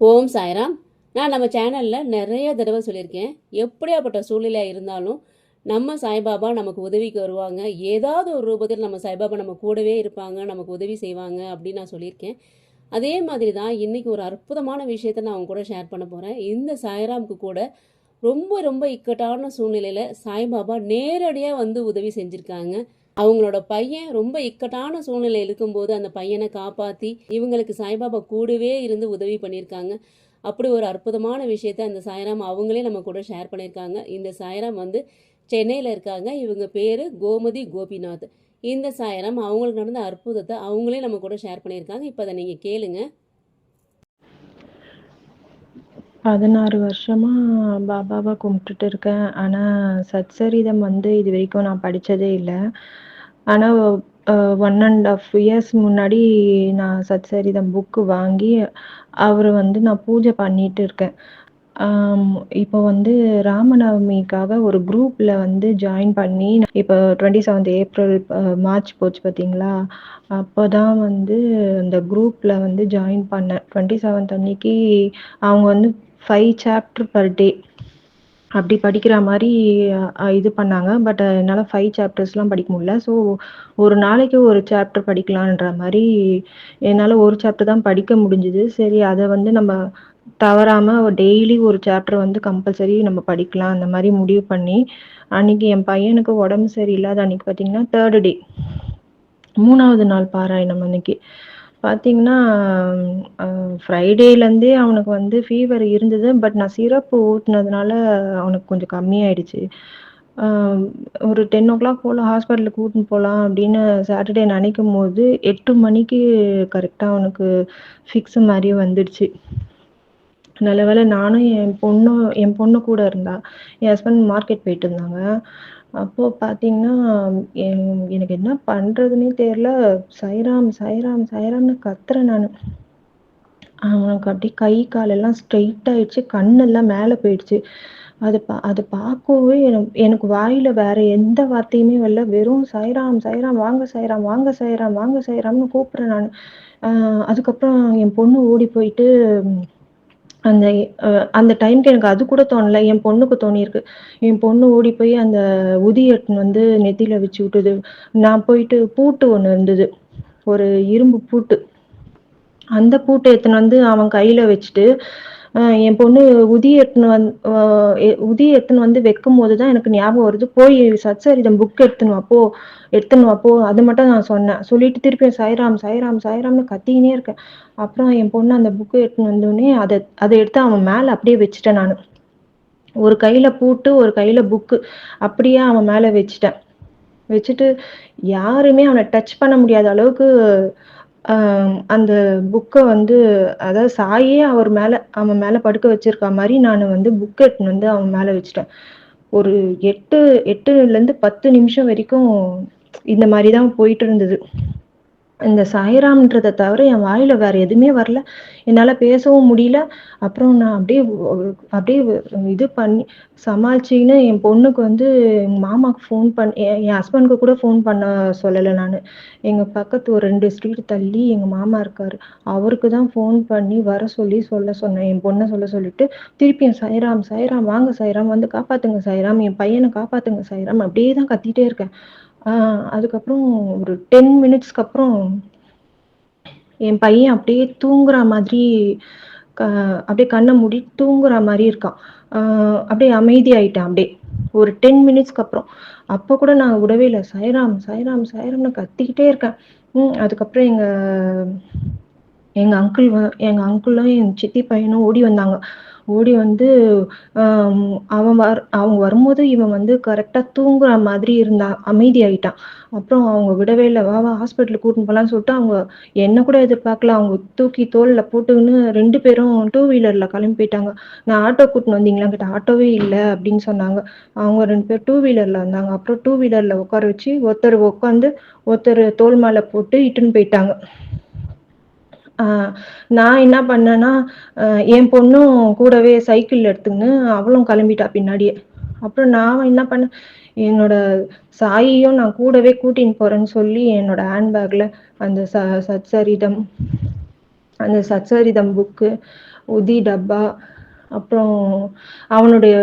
ஓம் சாய்ராம். நான் நம்ம சேனலில் நிறைய தடவை சொல்லியிருக்கேன். எப்படியாப்பட்ட சூழ்நிலை இருந்தாலும் நம்ம சாய்பாபா நமக்கு உதவிக்கு வருவாங்க. ஏதாவது ஒரு ரூபத்தில் நம்ம சாய்பாபா நம்ம கூடவே இருப்பாங்க நமக்கு உதவி செய்வாங்க அப்படின்னு நான் சொல்லியிருக்கேன். அதே மாதிரி தான் இன்றைக்கி ஒரு அற்புதமான விஷயத்தை நான் அவங்க கூட ஷேர் பண்ண போகிறேன் இந்த சாய்ராமுக்கு கூட ரொம்ப ரொம்ப இக்கட்டான சூழ்நிலையில் சாய்பாபா நேரடியாக வந்து உதவி செஞ்சுருக்காங்க. அவங்களோட பையன் ரொம்ப இக்கட்டான சூழ்நிலை இருக்கும்போது அந்த பையனை காப்பாற்றி இவங்களுக்கு சாய்பாபா கூடவே இருந்து உதவி பண்ணியிருக்காங்க. அப்படி ஒரு அற்புதமான விஷயத்த அந்த சாய்ராம் அவங்களே நம்ம கூட ஷேர் பண்ணியிருக்காங்க. இந்த சாய்ராம் வந்து சென்னையில் இருக்காங்க. இவங்க பேர் கோமதி கோபிநாத். இந்த சாயரம் அவங்களுக்கு நடந்த அற்புதத்தை அவங்களே நம்ம கூட ஷேர் பண்ணியிருக்காங்க. இப்போ அதை நீங்கள் கேளுங்கள் 16 வருஷமா பாபாவை கும்பிட்டுட்டு இருக்கேன். ஆனா, சத்சரிதம் வந்து இது வரைக்கும் நான் படிச்சதே இல்லை ஆனா, ஒன் அண்ட் ஆஃப் இயர்ஸ் முன்னாடி நான் சத்சரிதம் புக்கு வாங்கி, அவரு வந்து நான் பூஜை பண்ணிட்டு இருக்கேன். ஆம் இப்போ வந்து ராமநவமிக்காக ஒரு குரூப்ல வந்து ஜாயின் பண்ணி, இப்போ 27 ஏப்ரல் மார்ச் போச்சு பார்த்தீங்களா? அப்ப தான் வந்து அந்த குரூப்ல வந்து ஜாயின் பண்ணேன். 27 அன்னைக்கு அவங்க வந்து ஃபைவ் சாப்டர் பர் டே அப்படி படிக்கிற மாதிரி இது பண்ணாங்க. பட் என்னால் ஃபைவ் சாப்டர்ஸ்லாம் படிக்க முடியல. ஸோ, ஒரு நாளைக்கு ஒரு சாப்டர் படிக்கலான்ற மாதிரி என்னால் ஒரு சாப்டர் தான் படிக்க முடிஞ்சுது சரி அதை வந்து நம்ம தவறாமல் டெய்லி ஒரு சாப்டர் வந்து கம்பல்சரி நம்ம படிக்கலாம். அந்த மாதிரி முடிவு பண்ணி, அன்னைக்கு என் பையனுக்கு உடம்பு சரியில்லாத அன்னைக்கு பார்த்தீங்கன்னா, தேர்டு டே மூணாவது நாள் பாராயணம் அன்னைக்கு. பார்த்தீங்கன்னா, ஃப்ரைடேலேருந்தே அவனுக்கு வந்து ஃபீவர் இருந்தது. பட் நான் சிரப்பு ஊட்டினதுனால அவனுக்கு கொஞ்சம் கம்மியாயிடுச்சு. ஒரு டென் ஓ கிளாக் போல் ஹாஸ்பிட்டலுக்கு கூட்டின்னு போகலாம் அப்படின்னு சாட்டர்டே நினைக்கும் போது எட்டு மணிக்கு கரெக்டாக அவனுக்கு ஃபிக்ஸ் மாதிரி வந்துடுச்சு. நல்ல வேளை நானும் என் பொண்ணும் என் பொண்ணு கூட இருந்தா. என் ஹஸ்பண்ட் மார்க்கெட் போயிட்டு இருந்தாங்க. அப்போ பார்த்தீங்கன்னா, என் எனக்கு என்ன பண்றதுன்னே தெரியல. சைராம் சைராம் சைராம்னு கத்துறேன் நானு. அவனுக்கு அப்படியே கை, காலெல்லாம் ஸ்ட்ரெயிட் ஆயிடுச்சு. கண்ணெல்லாம் மேல போயிடுச்சு. அது பா அது பார்க்கவே எனக்கு எனக்கு வாயில வேற எந்த வார்த்தையுமே வரல. வெறும் சைராம் சைராம் வாங்க சைராம் வாங்க சைராம் வாங்க சாய்ராம்னு கூப்பிடுறேன் நானு. அ அதுக்கப்புறம் என் பொண்ணு ஓடி போயிட்டு அந்த அந்த டைம்க்கு எனக்கு அது கூட தோணல. என் பொண்ணுக்கு தோணியிருக்கு. என் பொண்ணு ஓடி போய் அந்த உதி எட்டுன்னு வந்து நெத்தியில வச்சு விட்டுது நான் போயிட்டு பூட்டு ஒண்ணு இருந்தது. ஒரு இரும்பு பூட்டு. அந்த பூட்டை எத்தனை வந்து அவன் கையில வச்சுட்டு, என் பொண்ணு உதி எடுத்துன்னு வந் அ உதி எடுத்துன்னு வந்து வைக்கும்போது தான் எனக்கு ஞாபகம் வருது. போய் சத்சரிதம் புக் எடுத்துன்னு வாப்போ எடுத்துன்னு வாப்போ அது மட்டும் நான் சொன்னேன். சொல்லிட்டு திருப்பியும் சாய்ராம், சாய்ராம், சாய்ராம்னு கத்திக்கினே இருக்கேன். அப்புறம் என் பொண்ணு அந்த புக்கு எடுத்துன்னு வந்தோடனே அதை அதை எடுத்து அவன் மேலே அப்படியே வச்சுட்டேன் நான் ஒரு கையில பூட்டு, ஒரு கையில புக்கு. அப்படியே அவன் மேல வச்சுட்டேன். வச்சுட்டு யாருமே அவனை டச் பண்ண முடியாத அளவுக்கு அந்த புக்கை வந்து அதாவது சாயே அவர் மேல அவன் மேல படுக்க வச்சிருக்கா மாதிரி நானு வந்து புக் எடுத்துன்னு வந்து அவன் மேல வச்சுட்டேன். ஒரு 8 8லருந்து 10 நிமிஷம் வரைக்கும் இந்த மாதிரி தான் போயிட்டு இருந்தது. இந்த சாயராம்ன்றதை தவிர என் வாயில வேற எதுவுமே வரல. என்னால பேசவும் முடியல. அப்புறம் நான் அப்படியே அப்படியே இது பண்ணி சமாளிச்சின்னு என் பொண்ணுக்கு வந்து எங்க மாமாக்கு ஃபோன் பண்ணி என் என் ஹஸ்பண்டுக்கு கூட ஃபோன் பண்ண சொல்லலை நான் எங்க பக்கத்து ஒரு ரெண்டு ஸ்ட்ரீட் தள்ளி எங்க மாமா இருக்காரு. அவருக்கு தான் ஃபோன் பண்ணி வர சொல்லி சொல்ல சொன்னேன். என் பொண்ணை சொல்ல சொல்லிட்டு, திருப்பியும் சாய்ராம், சாய்ராம், வாங்க சாய்ராம், வந்து காப்பாத்துங்க சாய்ராம், என் பையனை காப்பாத்துங்க சாய்ராம் அப்படியே தான் கத்திட்டே இருக்கேன். அதுக்கப்புறம் ஒரு 10 மினிட்ஸ்க்கு அப்புறம் என் பையன் அப்படியே தூங்குற மாதிரி அப்படியே கண்ணை மூடி தூங்குற மாதிரி இருக்கான். ஆ அப்படியே அமைதியாயிட்டான் அப்படியே. ஒரு 10 மினிட்ஸ்க்கு அப்புறம். அப்ப கூட நான் விடவே இல்லை சாய்ராம், சாய்ராம், சாய்ராம்னு கத்திக்கிட்டே இருக்கேன். ம் அதுக்கப்புறம் எங்க எங்க அங்கிள் எங்கள் அங்கிளும், எங்க சித்தி பையனும் ஓடி வந்தாங்க. ஓடி வந்து அவன் வர் அவங்க வரும்போது இவன் வந்து கரெக்டாக தூங்குற மாதிரி இருந்தான். அமைதியாயிட்டான். அப்புறம் அவங்க விடவே இல்லை வா, வா ஹாஸ்பிட்டலுக்கு கூட்டின்னு போகலான்னு சொல்லிட்டு அவங்க என்ன கூட எதிர்பார்க்கல. அவங்க தூக்கி தோலில் போட்டுக்கின்னு ரெண்டு பேரும் டூ வீலரில் கிளம்பி போயிட்டாங்க. நான் ஆட்டோ கூட்டின்னு வந்தீங்களான்னு கேட்டால் ஆட்டோவே இல்லை அப்படின்னு சொன்னாங்க. அவங்க ரெண்டு பேர் டூ வீலரில் வந்தாங்க. அப்புறம் டூ வீலரில் உட்கார வச்சு ஒருத்தர் உட்காந்து, ஒருத்தர் தோல் மேலே போட்டு இட்டுன்னு போயிட்டாங்க. நான் என்ன பண்ணேன்னா, என் பொண்ணும் கூடவே சைக்கிள் எடுத்துக்கின்னு அவளும் கிளம்பிட்டா பின்னாடியே. அப்புறம் நான் என்ன பண்ணேன், என்னோட சாயியும் நான் கூடவே கூட்டின்னு போறேன்னு சொல்லி என்னோட ஹேண்ட்பேக்ல அந்த ச சத்சரிதம், அந்த சச்சரிதம் புக்கு உதி டப்பா அப்புறம் அவனுடைய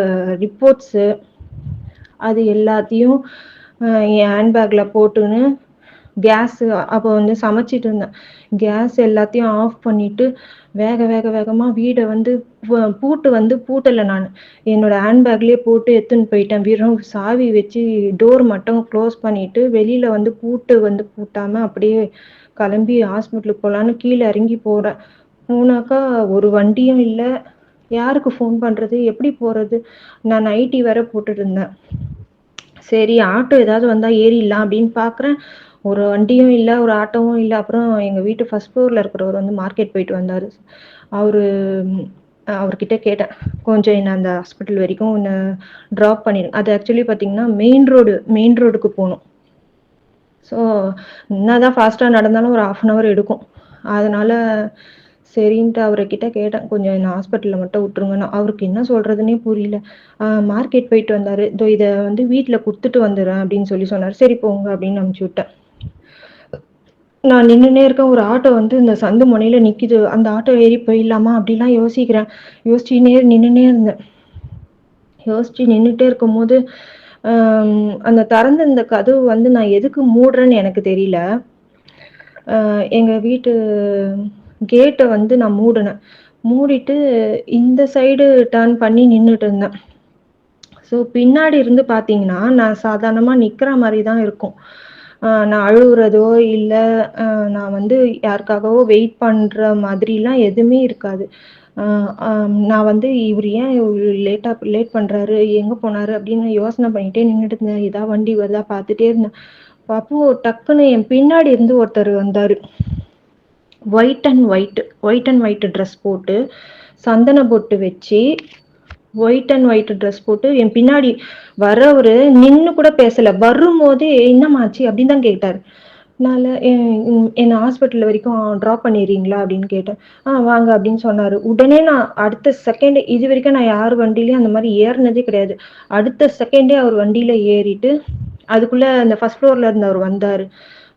ரிப்போர்ட்ஸு அது எல்லாத்தையும் என் ஹேண்ட்பேக்கில் போட்டுன்னு கேஸ் அப்போ வந்து சமைச்சிட்டு இருந்தேன் கேஸ் எல்லாத்தையும் ஆஃப் பண்ணிட்டு வேக வேக வேகமாக வீடை வந்து பூட்டு வந்து பூட்டலை நான். என்னோட ஹேண்ட்பேக்லேயே போட்டு எடுத்துன்னு போயிட்டேன். வெறும் சாவி வச்சு டோர் மட்டும் க்ளோஸ் பண்ணிட்டு வெளியில் வந்து பூட்டு வந்து பூட்டாமல் அப்படியே கிளம்பி ஹாஸ்பிட்டலுக்கு போகலான்னு கீழே இறங்கி போகிறேன் போனாக்கா ஒரு வண்டியும் இல்லை. யாருக்கு ஃபோன் பண்ணுறது எப்படி போகிறது நான் நைட்டி வேற போட்டுட்டு இருந்தேன். சரி ஆட்டோ ஏதாவது வந்தால் ஏறிடலாம் அப்படின்னு பார்க்குறேன் ஒரு வண்டியும் இல்லை ஒரு ஆட்டோவும் இல்லை. அப்புறம் எங்கள் வீட்டு ஃபர்ஸ்ட் ஃப்ளோரில் இருக்கிறவர் வந்து மார்க்கெட் போயிட்டு வந்தார். அவர் அவர்கிட்ட கேட்டேன். கொஞ்சம் என்ன அந்த ஹாஸ்பிட்டல் வரைக்கும் ஒன்று ட்ராப் பண்ணிடுங்க அது ஆக்சுவலி பார்த்தீங்கன்னா மெயின் ரோடு மெயின் ரோடுக்கு போகணும். ஸோ என்னதான் ஃபாஸ்ட்டாக நடந்தாலும் ஒரு ஆஃப் அன் ஹவர் எடுக்கும். அதனால சரின்ட்டு அவர்கிட்ட கேட்டேன். கொஞ்சம் என்ன ஹாஸ்பிட்டலில் மட்டும் விட்டுருங்கன்னு. அவருக்கு என்ன சொல்கிறதுனே புரியல. மார்க்கெட் போயிட்டு வந்தார். இதோ இதை வந்து வீட்டில் கொடுத்துட்டு வந்துடுறேன் அப்படின்னு சொல்லி சொன்னார். சரி போங்க அப்படின்னு அனுப்பிச்சி விட்டேன். நான் நின்றுனே இருக்கேன். ஒரு ஆட்டோ வந்து இந்த சந்து முனையில் நிற்கிது அந்த ஆட்டோ ஏறி போயிடலாமா? அப்படிலாம் யோசிக்கிறேன். யோசிச்சுனே நின்றுனே இருந்தேன். யோசிச்சு நின்றுட்டே இருக்கும்போது அந்த திறந்த இந்த கதவு வந்து நான் எதுக்கு மூடுறேன்னு எனக்கு தெரியல. எங்கள் எங்க வீட்டு கேட்டை வந்து நான் மூடினேன். மூடிட்டு இந்த சைடு டர்ன் பண்ணி நின்றுட்டு இருந்தேன். ஸோ பின்னாடி இருந்து பார்த்தீங்கன்னா நான் சாதாரணமாக நிற்கிற மாதிரி தான் இருக்கும். நான் அழுகுறதோ இல்லை நான் வந்து யாருக்காகவோ வெயிட் பண்ணுற மாதிரிலாம் எதுவுமே இருக்காது. நான் வந்து இவர் ஏன் லேட்டாக லேட் பண்ணுறாரு எங்கே போனாரு அப்படின்னு யோசனை பண்ணிகிட்டே நின்றுட்டு இருந்தேன். ஏதா வண்டி வருதா பார்த்துட்டே இருந்தேன். அப்போ டக்குன்னு என் பின்னாடி இருந்து ஒருத்தர் வந்தார். White and white white and white dress போட்டு சந்தன பொட்டு வச்சு ஒயிட் அண்ட் ஒயிட் ட்ரெஸ் போட்டு என் பின்னாடி வரவர் நின்று கூட பேசல. வரும்போதே என்னமாச்சு அப்படின்னு தான் கேட்டார். நான் என்னை ஹாஸ்பிட்டல் வரைக்கும் ட்ராப் பண்ணிடுறீங்களா? அப்படின்னு கேட்டேன். ஆ வாங்க அப்படின்னு சொன்னார். உடனே நான் அடுத்த செகண்ட் இது வரைக்கும் நான் யார் வண்டிலையும் அந்த மாதிரி ஏறினதே கிடையாது. அடுத்த செகண்டே அவர் வண்டியில் ஏறிட்டு அதுக்குள்ளே அந்த ஃபர்ஸ்ட் ஃப்ளோரில் இருந்தவர் வந்தார்.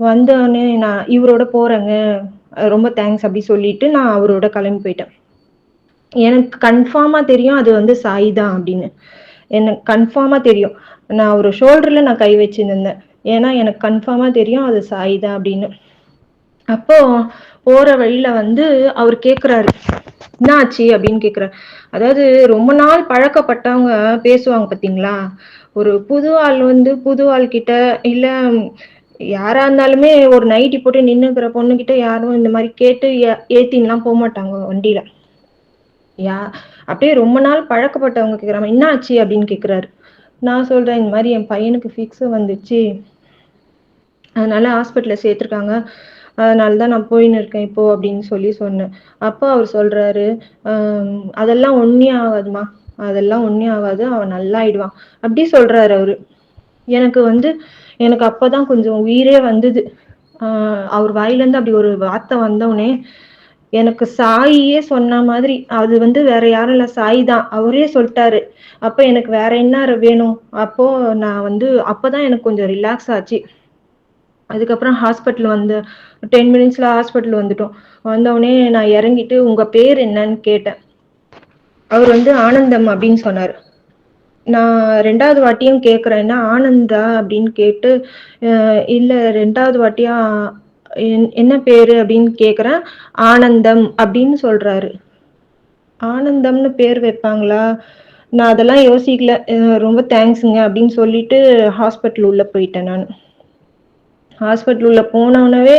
வந்தோடனே நான் இவரோட போகிறேங்க ரொம்ப தேங்க்ஸ் அப்படி சொல்லிட்டு நான் அவரோட கிளம்பி போயிட்டேன். எனக்கு கன்ஃபார்மாக தெரியும் அது வந்து சாய் தான் அப்படின்னு. எனக்கு கன்ஃபார்மாக தெரியும். நான் ஒரு ஷோல்டரில் நான் கை வச்சுருந்தேன். ஏன்னா எனக்கு கன்ஃபார்மாக தெரியும் அது சாய் தான் அப்படின்னு. அப்போ போற வழியில வந்து அவர் கேக்குறாரு என்ன ஆச்சு? அப்படின்னு கேக்குறாரு. அதாவது ரொம்ப நாள் பழக்கப்பட்டவங்க பேசுவாங்க பாத்தீங்களா? ஒரு புது ஆள் வந்து புது ஆள் கிட்ட இல்ல யாரா இருந்தாலுமே ஒரு நைட்டி போட்டு நின்னுக்கிற பொண்ணுகிட்ட யாரும் இந்த மாதிரி கேட்டு ஏ- ஏத்தின்லாம் போக மாட்டாங்க வண்டியில. யா அப்படியே ரொம்ப நாள் பழக்கப்பட்டவங்க கேட்குறாங்க என்ன ஆச்சு? அப்படின்னு கேட்குறாரு நான் சொல்றேன் இந்த மாதிரி என் பையனுக்கு ஃபிக்ஸ் வந்துச்சு. அதனால ஹாஸ்பிட்டலில் சேர்த்துருக்காங்க. அதனால தான் நான் போயின்னு இருக்கேன் இப்போ அப்படின்னு சொல்லி சொன்னேன். அப்போ அவர் சொல்றாரு அதெல்லாம் ஒண்ணே ஆகாதுமா அதெல்லாம் ஒண்ணே ஆகாது. அவன் நல்லா ஆயிடுவான் அப்படி சொல்றாரு அவரு. எனக்கு வந்து எனக்கு அப்பதான் கொஞ்சம் உயிரே வந்தது. ஆஹ் அவர் வாயிலேருந்து அப்படி ஒரு வார்த்தை வந்தவுடனே எனக்கு சாயியே சொன்ன மாதிரி அது வந்து வேற யாரும் இல்ல சாய் தான். அவரே சொல்லிட்டாரு. அப்ப எனக்கு வேற என்ன வேணும்? அப்போ நான் வந்து அப்பதான் எனக்கு கொஞ்சம் ரிலாக்ஸ் ஆச்சு. அதுக்கப்புறம் ஹாஸ்பிட்டல் வந்து டென் மினிட்ஸ்ல ஹாஸ்பிட்டல் வந்துட்டோம். வந்தவுடனே நான் இறங்கிட்டு உங்க பேர் என்னன்னு கேட்டேன். அவர் வந்து ஆனந்தம் அப்படின்னு சொன்னார். நான் ரெண்டாவது வாட்டியும் கேட்குறேன் என்ன ஆனந்தா அப்படின்னு கேட்டு இல்லை ரெண்டாவது வாட்டியா என்ன பேரு அப்படின்னு கேட்குறேன் ஆனந்தம் அப்படின்னு சொல்றாரு. ஆனந்தம்னு பேர் வைப்பாங்களா? நான் அதெல்லாம் யோசிக்கல. ரொம்ப தேங்க்ஸுங்க அப்படின்னு சொல்லிட்டு ஹாஸ்பிட்டல் உள்ள போயிட்டேன் நான். ஹாஸ்பிட்டல் உள்ள போனவனவே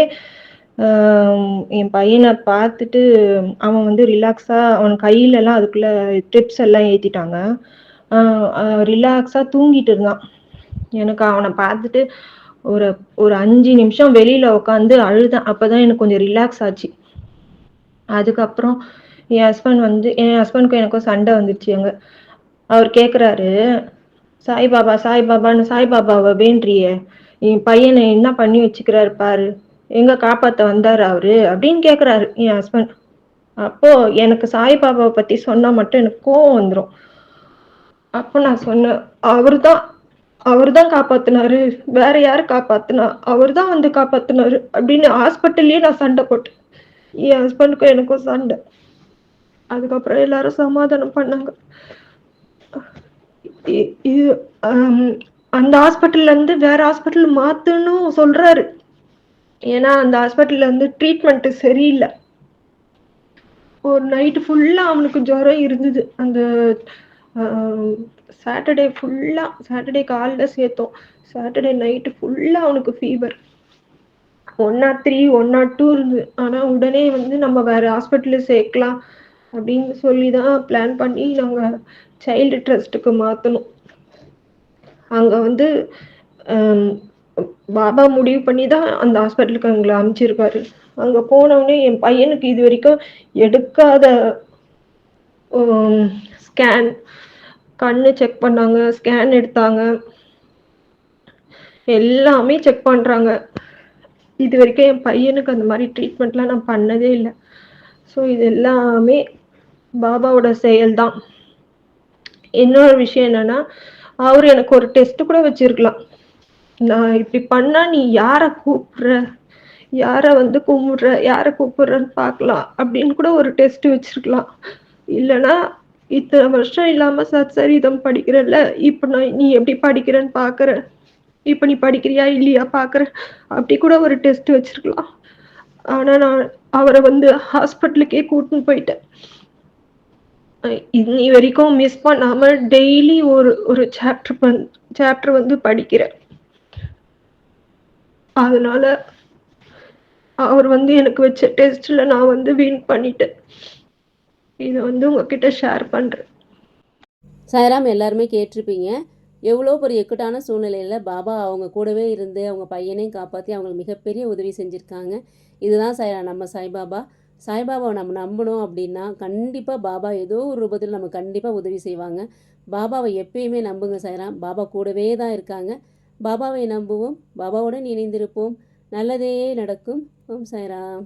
என் பையனை பார்த்துட்டு அவன் வந்து ரிலாக்ஸாக அவன் கையில எல்லாம் அதுக்குள்ள ட்ரிப்ஸ் எல்லாம் ஏத்திட்டாங்க. ரிலாக்ஸாக தூங்கிட்டு இருந்தான். எனக்கு அவனை பார்த்துட்டு ஒரு ஒரு அஞ்சு நிமிஷம் வெளியில உட்காந்து அழுதேன் அப்பதான் எனக்கு கொஞ்சம் ரிலாக்ஸ் ஆச்சு. அதுக்கப்புறம் என் ஹஸ்பண்ட் வந்து என் ஹஸ்பண்ட்க்கும் எனக்கும் சண்டை வந்துச்சு அங்க. அவர் கேக்குறாரு சாய்பாபா சாய்பாபான்னு சாய்பாபாவை வேண்டிய என் பையனை என்ன பண்ணி வச்சுக்கிறாரு பாரு. எங்க காப்பாத்த வந்தாரு அவரு? அப்படின்னு கேக்குறாரு என் ஹஸ்பண்ட் அப்போ எனக்கு சாய்பாபாவை பத்தி சொன்னா மட்டும் எனக்கு கோவம் வந்துடும் அப்போ நான் சொன்னேன் அவர்தான் அவர்தான் காப்பாத்துனாரு. வேற யாரு காப்பாத்துனா? அவர்தான் வந்து காப்பாத்துனாரு. அப்படின்னு ஹாஸ்பிட்டல்லயே நான் சண்டை போட்டேன். என் ஹஸ்பண்டுக்கும் எனக்கும் சண்டை. அதுக்கப்புறம் எல்லாரும் சமாதானம் பண்ணாங்க. இ- இது அந்த ஹாஸ்பிட்டல்ல இருந்து வேற ஹாஸ்பிட்டல் மாத்தணும் சொல்றாரு. ஏன்னா அந்த ஹாஸ்பிட்டல்ல வந்து ட்ரீட்மெண்ட் சரியில்லை. ஒரு நைட்டு ஃபுல்லா அவனுக்கு ஜுரம் இருந்தது. அந்த சாட்டர்டே ஃபுல்லா சாட்டர்டே காலைல சேர்த்தோம் சாட்டர்டே நைட்டு ஃபுல்லா அவனுக்கு fever one nought three one nought two இருந்து ஆனா உடனே வந்து நம்ம வேற ஹாஸ்பிட்டலில் சேர்க்கலாம் அப்படின்னு சொல்லி தான் பிளான் பண்ணி நாங்கள் சைல்டு ட்ரஸ்ட்டுக்கு மாற்றணும் அங்கே வந்து ஹம், பாபா முடிவு பண்ணி தான் அந்த ஹாஸ்பிட்டலுக்கு எங்களை அனுப்பிச்சிருக்காரு. அங்கே போனவுடனே என் பையனுக்கு இது வரைக்கும் எடுக்காத ஸ்கேன். கண்ணு செக் பண்ணாங்க ஸ்கேன் எடுத்தாங்க. எல்லாமே செக் பண்ணுறாங்க இது வரைக்கும் என் பையனுக்கு அந்த மாதிரி ட்ரீட்மெண்ட்லாம் நான் பண்ணதே இல்லை. ஸோ இது எல்லாமே பாபாவோட செயல் தான் இன்னொரு விஷயம் என்னன்னா அவர் எனக்கு ஒரு டெஸ்ட் கூட வச்சிருக்கலாம். நான் இப்படி பண்ணா நீ யாரை கூப்பிடுற? யாரை வந்து கும்பிடுற? யாரை கூப்பிடுறன்னு பார்க்கலாம் அப்படின்னு கூட ஒரு டெஸ்ட் வச்சிருக்கலாம். இல்லைன்னா இத்தனை வருஷம் இல்லாம சத்சரிதம் படிக்கிறல்ல இப்போ நான் நீ எப்படி படிக்கிறேன்னு பாக்குற? இப்போ நீ படிக்கிறியா இல்லையா பார்க்கற அப்படி கூட ஒரு டெஸ்ட் வச்சிருக்கலாம். ஆனா நான் அவரை வந்து ஹாஸ்பிட்டலுக்கே கூட்டின்னு போயிட்டேன். அஹ் இன்னி வரைக்கும் மிஸ் பண்ணாம டெய்லி ஒரு ஒரு சாப்டர் சாப்டர் வந்து படிக்கிறேன். அதனால அவர் வந்து எனக்கு வச்ச டெஸ்ட்ல நான் வந்து வின் பண்ணிட்டேன். இதை வந்து உங்ககிட்ட ஷேர் பண்ணுறேன் சாய்ராம் எல்லாருமே கேட்டிருப்பீங்க. எவ்வளோ பெரிய இக்கட்டான சூழ்நிலையில் பாபா அவங்க கூடவே இருந்து அவங்க பையனையும் காப்பாற்றி அவங்களுக்கு மிகப்பெரிய உதவி செஞ்சுருக்காங்க. இதுதான் சாய் நம்ம சாய்பாபா. சாய்பாபாவை நம்ம நம்பணும் அப்படின்னா கண்டிப்பாக பாபா ஏதோ ஒரு ரூபத்தில் நம்ம கண்டிப்பாக உதவி செய்வாங்க. பாபாவை எப்பயுமே நம்புங்க சாய்ராம். பாபா கூடவே தான் இருக்காங்க. பாபாவை நம்புவோம். பாபாவுடன் இணைந்திருப்போம். நல்லதே நடக்கும். ஓம் சாய்ராம்.